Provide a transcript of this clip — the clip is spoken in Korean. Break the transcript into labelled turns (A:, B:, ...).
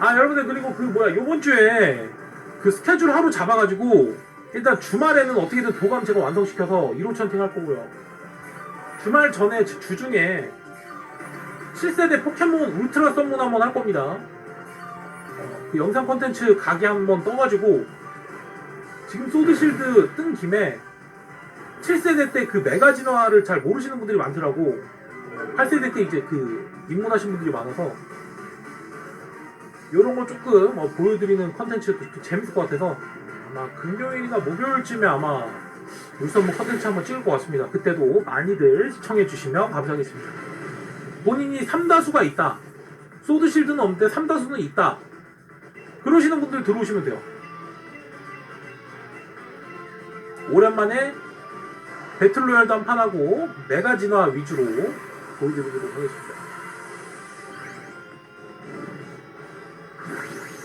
A: 아 여러분들 그리고 그 뭐야 요번 주에 그 스케줄 하루 잡아가지고 일단 주말에는 어떻게든 도감 제가 완성시켜서 1호 천팅 할 거고요. 주말 전에 주- 주중에 7세대 포켓몬 울트라 썸문 한번 할 겁니다. 어, 그 영상 콘텐츠 가게 한번 떠가지고 지금 소드실드 뜬 김에 7세대 때 그 메가 진화를 잘 모르시는 분들이 많더라고. 8세대 때 이제 그 입문하신 분들이 많아서 이런 거 조금 어, 보여드리는 컨텐츠도 좀 재밌을 것 같아서 아마 금요일이나 목요일쯤에 아마 울산문 컨텐츠 한번 찍을 것 같습니다. 그때도 많이들 시청해 주시면 감사하겠습니다. 본인이 3다수가 있다. 소드실드는 없는데 3다수는 있다. 그러시는 분들 들어오시면 돼요. 오랜만에 배틀로얄도 한판 하고 메가 진화 위주로 보여드리도록 하겠습니다. Thank you.